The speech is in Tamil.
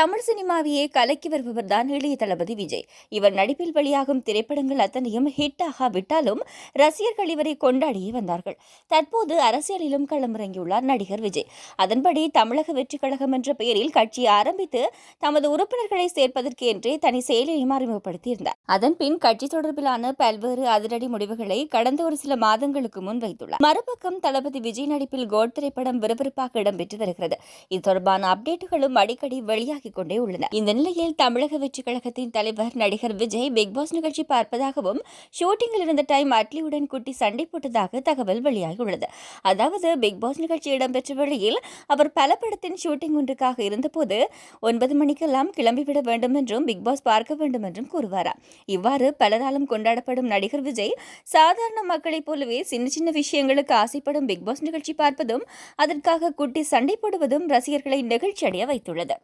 தமிழ் சினிமாவையே கலக்கி வருபவர் தான் இளைய தளபதி விஜய். இவர் நடிப்பில் வெளியாகும் திரைப்படங்கள் அத்தனையும் ஹிட் ஆகாவிட்டாலும் ரசிகர்கள் இவரை கொண்டாடியே வந்தார்கள். தற்போது அரசியலிலும் களமிறங்கியுள்ளார் நடிகர் விஜய். அதன்படி தமிழக வெற்றி கழகம் என்ற பெயரில் கட்சி ஆரம்பித்து தமது உறுப்பினர்களை சேர்ப்பதற்கு என்றே தனி செயலியையும் அறிமுகப்படுத்தியிருந்தார். அதன்பின் கட்சி தொடர்பிலான பல்வேறு அதிரடி முடிவுகளை கடந்த ஒரு சில மாதங்களுக்கு முன் வைத்துள்ளார். மறுபக்கம் தளபதி விஜய் நடிப்பில் கோட் திரைப்படம் விறுவிறுப்பாக இடம்பெற்று வருகிறது. இது தொடர்பான அப்டேட்டுகளும் அடிக்கடி வெளியாகிக் கொண்டே உள்ளன. இந்த நிலையில் தமிழக வெற்றி கழகத்தின் தலைவர் நடிகர் விஜய் பிக் பாஸ் நிகழ்ச்சி பார்ப்பதாகவும் ஷூட்டிங்கில் இருந்த டைம் அட்லியுடன் குட்டி சண்டை போட்டதாக தகவல் வெளியாகியுள்ளது. அதாவது பிக் பாஸ் நிகழ்ச்சி இடம்பெற்ற வேளையில் அவர் பல படத்தின் ஷூட்டிங் ஒன்றுக்காக இருந்தபோது ஒன்பது மணிக்கெல்லாம் கிளம்பிவிட வேண்டும் என்றும் பிக் பாஸ் பார்க்க வேண்டும் என்றும் கூறுவாராம் இவ்வாறு பலராலும் கொண்டாடப்படும் நடிகர் விஜய் சாதாரண மக்களைப் போலவே சின்ன சின்ன விஷயங்களுக்கு ஆசைப்படும் பிக்பாஸ் நிகழ்ச்சி பார்ப்பதும் அதற்காக குட்டி சண்டை போடுவதும் ரசிகர்களை நிகழ்ச்சி அடைய வைத்துள்ளது.